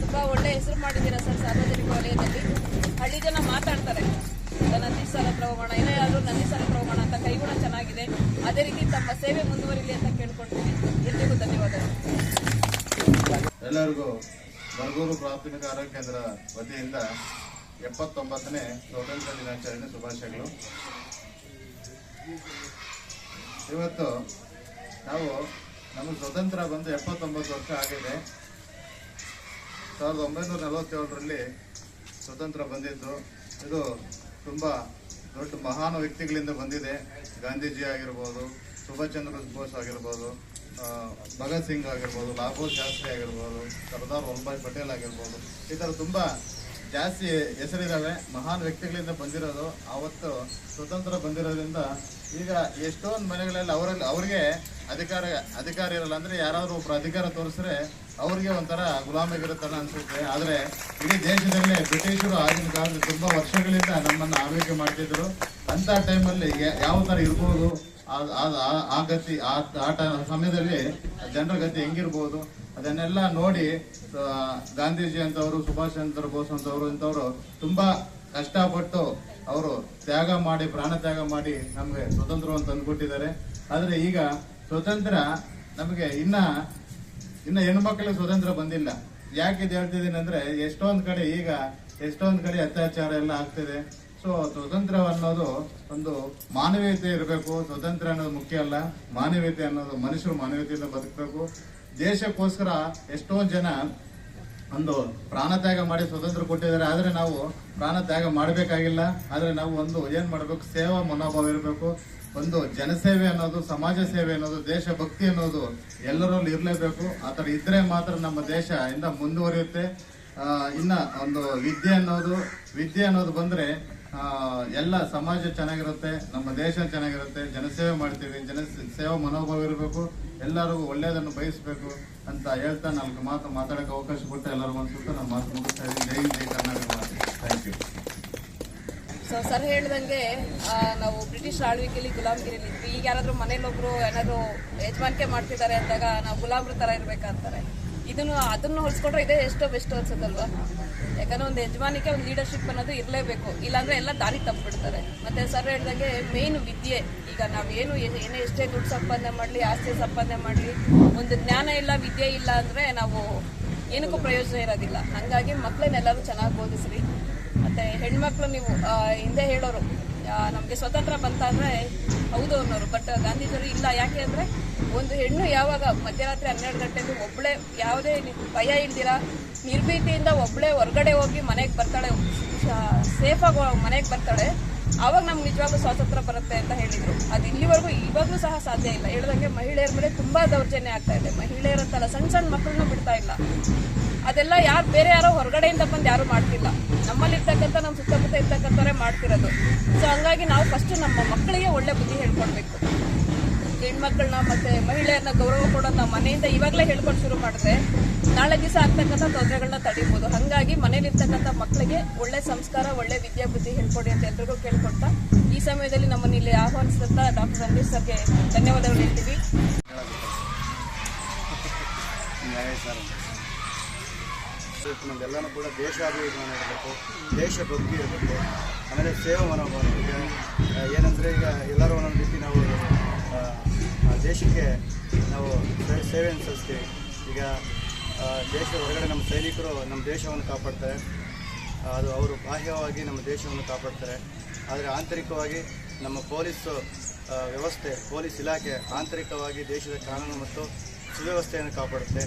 ತುಂಬಾ ಒಳ್ಳೆ ಹೆಸರು ಮಾಡಿದ್ದೀರಾ ಸರ್ ಸಾರ್ವಜನಿಕ ವಲಯದಲ್ಲಿ? ಹಳ್ಳಿ ಜನ ಮಾತಾಡ್ತಾರೆ. ನಂದಿ ಸಾಲ ಪ್ರಮಾಣ ಏನೇ ಆದ್ರೂ ನಂದಿ ಸಾಲ ಪ್ರಮಾಣ ಅಂತ ಕೈಗುಣ ಚೆನ್ನಾಗಿದೆ. ಅದೇ ರೀತಿ ತಮ್ಮ ಸೇವೆ ಮುಂದುವರಿಲಿ ಅಂತ ಕೇಳ್ಕೊಳ್ತೀನಿ ಎಲ್ರಿಗೂ ಧನ್ಯವಾದ ಎಲ್ಲರಿಗೂ ಬರಗೂರು ಪ್ರಾಥಮಿಕ ಆರೋಗ್ಯ ಕೇಂದ್ರ ವತಿಯಿಂದ ಎಪ್ಪತ್ತೊಂಬತ್ತನೇ ಸ್ವಾತಂತ್ರ್ಯ ದಿನಾಚರಣೆ ಶುಭಾಶಯಗಳು. ಇವತ್ತು ನಾವು ನಮ್ಮ ಸ್ವತಂತ್ರ ಬಂದು ಎಪ್ಪತ್ತೊಂಬತ್ತು ವರ್ಷ ಆಗಿದೆ. ಸಾವಿರದ ಒಂಬೈನೂರ ನಲವತ್ತೇಳರಲ್ಲಿ ಸ್ವತಂತ್ರ ಬಂದಿದ್ದು. ಇದು ತುಂಬ ದೊಡ್ಡ ಮಹಾನ್ ವ್ಯಕ್ತಿಗಳಿಂದ ಬಂದಿದೆ. ಗಾಂಧೀಜಿ ಆಗಿರ್ಬೋದು, ಸುಭಾಷ್ ಚಂದ್ರ ಬೋಸ್ ಆಗಿರ್ಬೋದು ಭಗತ್ ಸಿಂಗ್ ಆಗಿರ್ಬೋದು, ಲಾಭೋ ಶಾಸ್ತ್ರಿ ಆಗಿರ್ಬೋದು, ಸರ್ದಾರ್ ವಲ್ಲಭಾಯ್ ಪಟೇಲ್ ಆಗಿರ್ಬೋದು, ಈ ಥರ ತುಂಬ ಜಾಸ್ತಿ ಹೆಸರಿದ್ದಾವೆ ಮಹಾನ್ ವ್ಯಕ್ತಿಗಳಿಂದ ಬಂದಿರೋದು ಆವತ್ತು ಸ್ವತಂತ್ರ ಬಂದಿರೋದ್ರಿಂದ ಈಗ ಎಷ್ಟೊಂದು ಮನೆಗಳಲ್ಲಿ ಅವರಲ್ಲಿ, ಅವ್ರಿಗೆ ಅಧಿಕಾರ ಅಧಿಕಾರ ಇರಲ್ಲ ಅಂದರೆ ಯಾರಾದರೂ ಒಬ್ಬರು ಅಧಿಕಾರ ತೋರಿಸಿದ್ರೆ ಅವ್ರಿಗೆ ಒಂಥರ ಗುಲಾಮಿಗಿರುತ್ತಲ್ಲ ಅನಿಸುತ್ತೆ. ಆದರೆ ಇಡೀ ದೇಶದಲ್ಲೇ ಬ್ರಿಟಿಷರು ಆಗಿನ ಕಾಲದಲ್ಲಿ ತುಂಬ ವರ್ಷಗಳಿಂದ ನಮ್ಮನ್ನು ಆಳ್ವಿಕೆ ಮಾಡ್ತಿದ್ರು. ಅಂಥ ಟೈಮಲ್ಲಿ ಯಾವ ಥರ ಇರ್ಬೋದು? ಆ- ಗತಿ, ಆ ಆಟ ಸಮಯದಲ್ಲಿ ಜನರ ಗತಿ ಹೆಂಗಿರ್ಬೋದು, ಅದನ್ನೆಲ್ಲ ನೋಡಿ ಗಾಂಧೀಜಿ ಅಂತವರು, ಸುಭಾಷ್ ಚಂದ್ರ ಬೋಸ್ ಅಂತವರು, ಇಂಥವ್ರು ತುಂಬಾ ಕಷ್ಟಪಟ್ಟು ಅವರು ತ್ಯಾಗ ಮಾಡಿ, ಪ್ರಾಣ ತ್ಯಾಗ ಮಾಡಿ ನಮಗೆ ಸ್ವತಂತ್ರವನ್ನು ತಂದುಕೊಟ್ಟಿದ್ದಾರೆ. ಆದರೆ ಈಗ ಸ್ವತಂತ್ರ ನಮಗೆ ಇನ್ನ ಇನ್ನ ಹೆಣ್ಮಕ್ಳಿಗೆ ಸ್ವತಂತ್ರ ಬಂದಿಲ್ಲ. ಯಾಕೆ ಇದು ಹೇಳ್ತಿದ್ದೀನಿ ಅಂದ್ರೆ ಎಷ್ಟೊಂದು ಕಡೆ ಈಗ, ಎಷ್ಟೊಂದು ಕಡೆ ಅತ್ಯಾಚಾರ ಎಲ್ಲ ಆಗ್ತಿದೆ. ಸೊ ಸ್ವತಂತ್ರ ಅನ್ನೋದು ಒಂದು ಮಾನವೀಯತೆ ಇರಬೇಕು. ಸ್ವತಂತ್ರ ಅನ್ನೋದು ಮುಖ್ಯ ಅಲ್ಲ. ಮಾನವೀಯತೆ ಅನ್ನೋದು ಮನುಷ್ಯರು ಮಾನವೀಯತೆಯಿಂದ ಬದುಕಬೇಕು. ದೇಶಕ್ಕೋಸ್ಕರ ಎಷ್ಟೋ ಜನ ಒಂದು ಪ್ರಾಣ ತ್ಯಾಗ ಮಾಡಿ ಸ್ವತಂತ್ರ ಕೊಟ್ಟಿದ್ದಾರೆ. ಆದರೆ ನಾವು ಪ್ರಾಣ ತ್ಯಾಗ ಮಾಡಬೇಕಾಗಿಲ್ಲ. ಆದರೆ ನಾವು ಒಂದು ಏನು ಮಾಡಬೇಕು? ಸೇವಾ ಮನೋಭಾವ ಇರಬೇಕು. ಒಂದು ಜನಸೇವೆ ಅನ್ನೋದು, ಸಮಾಜ ಸೇವೆ ಅನ್ನೋದು, ದೇಶಭಕ್ತಿ ಅನ್ನೋದು ಎಲ್ಲರಲ್ಲಿ ಇರಲೇಬೇಕು. ಆ ಥರ ಇದ್ರೆ ಮಾತ್ರ ನಮ್ಮ ದೇಶ ಇಂದ ಮುಂದುವರಿಯುತ್ತೆ. ಇನ್ನು ಒಂದು ವಿದ್ಯೆ ಅನ್ನೋದು ವಿದ್ಯೆ ಅನ್ನೋದು ಬಂದ್ರೆ ಎಲ್ಲ ಸಮಾಜ ಚೆನ್ನಾಗಿರುತ್ತೆ, ನಮ್ಮ ದೇಶ ಚೆನ್ನಾಗಿರುತ್ತೆ, ಜನಸೇವೆ ಮಾಡ್ತೀವಿ ಜನ ಸೇವಾ ಮನೋಭಾವ ಇರಬೇಕು, ಎಲ್ಲರಿಗೂ ಒಳ್ಳೆಯದನ್ನು ಬಯಸಬೇಕು ಅಂತ ಹೇಳ್ತಾ ನಾಲ್ಕು ಮಾತು ಮಾತಾಡೋಕ್ಕೆ ಅವಕಾಶ ಕೊಟ್ಟು ಎಲ್ಲರಿಗೂ ಅನ್ಸುತ್ತೆ ನಮ್ಮ ಮಾತು ಮುಗಿಸ್ತಾ ಇದ್ದೀನಿ. ಜೈ ಜೈ Karnataka. Thank you so sir ಹೇಳ್ದಂಗೆ ನಾವು ಬ್ರಿಟಿಷ್ ಆಳ್ವಿಕೆಯಲ್ಲಿ ಗುಲಾಮಗಿರಿಲಿ ಇದ್ವಿ. ಈಗ ಯಾರಾದ್ರೂ ಮನೇಲೊಬ್ರು ಏನಾದ್ರು ಯಜಮಾನಿಕೆ ಮಾಡ್ತಿದ್ದಾರೆ ಅಂದಾಗ ನಾವು ಗುಲಾಮ್ರ ತರ ಇರ್ಬೇಕಂತಾರೆ ಇದನ್ನು ಅದನ್ನ ಹೊಲ್ಸ್ಕೊಂಡ್ರೆ ಇದೇ ಎಷ್ಟೋ ಬೆಸ್ಟ್ ಅನ್ಸುತ್ತಲ್ವಾ? ಯಾಕಂದ್ರೆ ಒಂದು ಯಜಮಾನಿಕೆ ಒಂದು ಲೀಡರ್ಶಿಪ್ ಅನ್ನೋದು ಇರಲೇಬೇಕು. ಇಲ್ಲಾಂದ್ರೆ ಎಲ್ಲ ದಾರಿ ತಪ್ಪಿಬಿಡ್ತಾರೆ. ಮತ್ತೆ ಸರ್ ಹೇಳ್ದಂಗೆ ಮೇನ್ ವಿದ್ಯೆ. ಈಗ ನಾವೇನು ಏನೇ ಎಷ್ಟೇ ದುಡ್ಡು ಸಂಪಾದನೆ ಮಾಡಲಿ, ಆಸ್ತಿ ಸಂಪಾದನೆ ಮಾಡಲಿ, ಒಂದು ಜ್ಞಾನ ಇಲ್ಲ, ವಿದ್ಯೆ ಇಲ್ಲ ಅಂದ್ರೆ ನಾವು ಏನಕ್ಕೂ ಪ್ರಯೋಜನ ಇರೋದಿಲ್ಲ. ಹಂಗಾಗಿ ಮಕ್ಕಳನ್ನೆಲ್ಲರೂ ಚೆನ್ನಾಗಿ ಓದಿಸ್ರಿ ಮತ್ತೆ ಹೆಣ್ಮಕ್ಳು ನೀವು ಹಿಂದೆ ಹೇಳೋರು ನಮಗೆ ಸ್ವತಂತ್ರ ಬಂತ ಅಂದ್ರೆ ಹೌದು ಅನ್ನೋರು. ಬಟ್ ಗಾಂಧೀಜಿಯವರು ಇಲ್ಲ. ಯಾಕೆ ಅಂದರೆ ಒಂದು ಹೆಣ್ಣು ಯಾವಾಗ ಮಧ್ಯರಾತ್ರಿ ಹನ್ನೆರಡು ಗಂಟೆಗೆ ಒಬ್ಳೆ ಯಾವುದೇ ಭಯ ಇಲ್ದಿರ ನಿರ್ಭೀತಿಯಿಂದ ಒಬ್ಳೆ ಹೊರಗಡೆ ಹೋಗಿ ಮನೆಗೆ ಬರ್ತಾಳೆ ಸೇಫಾಗಿ ಮನೆಗೆ ಬರ್ತಾಳೆ ಆವಾಗ ನಮ್ಗೆ ನಿಜವಾಗ್ಲೂ ಸ್ವಾತಂತ್ರ್ಯ ಬರುತ್ತೆ ಅಂತ ಹೇಳಿದ್ರು. ಅದು ಇಲ್ಲಿವರೆಗೂ ಇವಾಗಲೂ ಸಹ ಸಾಧ್ಯ ಇಲ್ಲ. ಹೇಳ್ದಂಗೆ ಮಹಿಳೆಯರ ಮೇಲೆ ತುಂಬಾ ದೌರ್ಜನ್ಯ ಆಗ್ತಾ ಇದೆ. ಮಹಿಳೆಯರಂತಲ್ಲ ಸಣ್ಣ ಸಣ್ಣ ಮಕ್ಕಳನ್ನೂ ಬಿಡ್ತಾ ಇಲ್ಲ. ಅದೆಲ್ಲ ಯಾರು, ಬೇರೆ ಯಾರೋ ಹೊರಗಡೆಯಿಂದ ಬಂದು ಯಾರು ಮಾಡ್ತಿಲ್ಲ. ನಮ್ಮಲ್ಲಿರ್ತಕ್ಕಂಥ ನಮ್ಮ ಸುತ್ತಮುತ್ತ ಇರ್ತಕ್ಕಂಥವ್ರೆ ಮಾಡ್ತಿರೋದು. ಸೊ ಹಂಗಾಗಿ ನಾವು ಫಸ್ಟ್ ನಮ್ಮ ಮಕ್ಕಳಿಗೆ ಒಳ್ಳೆ ಬುದ್ಧಿ ಹೇಳ್ಕೊಡ್ಬೇಕು. ಹೆಣ್ಮಕ್ಳನ್ನ ಮತ್ತೆ ಮಹಿಳೆಯರನ್ನ ಗೌರವ ಕೊಡೋದು ನಾವು ಮನೆಯಿಂದ ಇವಾಗಲೇ ಹೇಳ್ಕೊಂಡು ಶುರು ಮಾಡಿದ್ರೆ ನಾಳೆ ದಿವಸ ಆಗ್ತಕ್ಕಂಥ ತೊಂದರೆಗಳನ್ನ ತಡಿಬೋದು. ಹಾಗಾಗಿ ಮನೇಲಿರ್ತಕ್ಕಂಥ ಮಕ್ಕಳಿಗೆ ಒಳ್ಳೆ ಸಂಸ್ಕಾರ, ಒಳ್ಳೆ ವಿದ್ಯಾಬುದ್ಧಿ ಹೇಳ್ಕೊಡಿ ಅಂತ ಎಲ್ರಿಗೂ ಕೇಳ್ಕೊಡ್ತಾ ಈ ಸಮಯದಲ್ಲಿ ನಮ್ಮನ್ನ ಇಲ್ಲಿ ಆಹ್ವಾನಿಸಿದಂತ ಡಾಕ್ಟರ್ ರಂಗೇಶ್ ಸರ್ಗೆ ಧನ್ಯವಾದಗಳು ಹೇಳ್ತೀವಿ. ನಮ್ಮೆಲ್ಲನೂ ಕೂಡ ದೇಶಾಭಿಮಾನ ಇರಬೇಕು ದೇಶಭಕ್ತಿ ಇರಬೇಕು, ಆಮೇಲೆ ಸೇವಾ ಮನೋಭಾವ ಏನಂದರೆ ಈಗ ಎಲ್ಲರೂ ಒಂದೊಂದು ರೀತಿ ನಾವು ದೇಶಕ್ಕೆ ನಾವು ಸೇವೆ ಸಲ್ಲಿಸ್ತೀವಿ ಈಗ ದೇಶದ ದೇಶ ಹೊರಗಡೆ ನಮ್ಮ ಸೈನಿಕರು ನಮ್ಮ ದೇಶವನ್ನು ಕಾಪಾಡ್ತಾರೆ. ಅದು ಅವರು ಬಾಹ್ಯವಾಗಿ ನಮ್ಮ ದೇಶವನ್ನು ಕಾಪಾಡ್ತಾರೆ. ಆದರೆ ಆಂತರಿಕವಾಗಿ ನಮ್ಮ ಪೊಲೀಸು ವ್ಯವಸ್ಥೆ, ಪೊಲೀಸ್ ಇಲಾಖೆ ಆಂತರಿಕವಾಗಿ ದೇಶದ ಕಾನೂನು ಮತ್ತು ಸುವ್ಯವಸ್ಥೆಯನ್ನು ಕಾಪಾಡುತ್ತೆ.